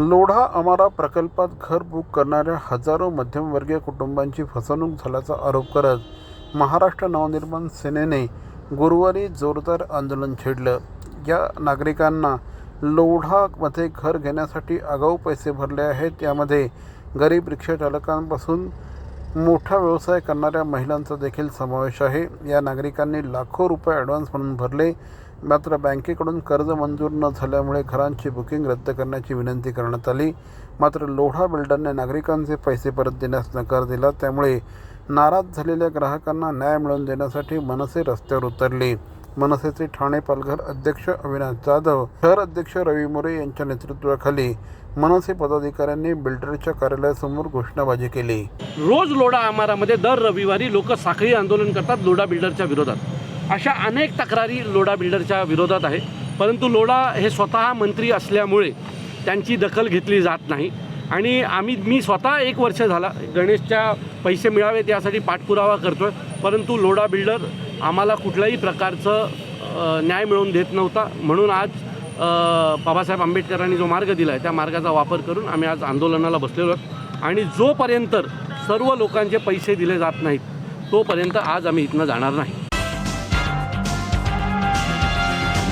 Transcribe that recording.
लोढा अमारा प्रकल्पात घर बुक करणाऱ्या हजारो मध्यमवर्गीय कुटुंबांची फसवणूक झाल्याचा आरोप करत महाराष्ट्र नवनिर्माण सेनेने गुरुवारी जोरदार आंदोलन छेडलं. या नागरिकांना लोढामध्ये घर घेण्यासाठी आगाऊ पैसे भरले आहेत. यामध्ये गरीब रिक्षाचालकांपासून मोठा व्यवसाय करणाऱ्या महिलांचा देखील समावेश आहे. या नागरिकांनी लाखो रुपये ॲडव्हान्स म्हणून भरले. मात्र बँकेकडून कर्ज मंजूर न झाल्यामुळे घरांची बुकिंग रद्द करण्याची विनंती करण्यात आली. मात्र लोढा बिल्डरने नागरिकांचे पैसे परत देण्यास नकार दिला. त्यामुळे नाराज झालेल्या ग्राहकांना न्याय मिळवून देण्यासाठी मनसे रस्त्यावर उतरले. मनसेचे ठाणे पालघर अध्यक्ष अविनाश जाधव शहर अध्यक्ष रवी मोरे यांच्या नेतृत्वाखाली मनसे पदाधिकाऱ्यांनी बिल्डरच्या कार्यालयासमोर घोषणाबाजी केली. रोज लोढा आमारामध्ये दर रविवारी लोक साखळी आंदोलन करतात लोढा बिल्डरच्या विरोधात. अशा अनेक तक्रारी लोढा बिल्डरच्या विरोधात आहे परंतु लोढा हे स्वतः मंत्री असल्यामुळे त्यांची दखल घेतली जात नाही. आणि आम्ही मी स्वतः एक वर्ष झाला गणेशच्या पैसे मिळावेत यासाठी पाठपुरावा करतो आहे परंतु लोढा बिल्डर आम्हाला कुठल्याही प्रकारचं न्याय मिळवून देत नव्हता. म्हणून आज बाबासाहेब आंबेडकरांनी जो मार्ग दिला आहे त्या मार्गाचा वापर करून आम्ही आज आंदोलनाला बसलेलो आहोत. आणि जोपर्यंत सर्व लोकांचे पैसे दिले जात नाहीत तोपर्यंत आज आम्ही इथनं जाणार नाही.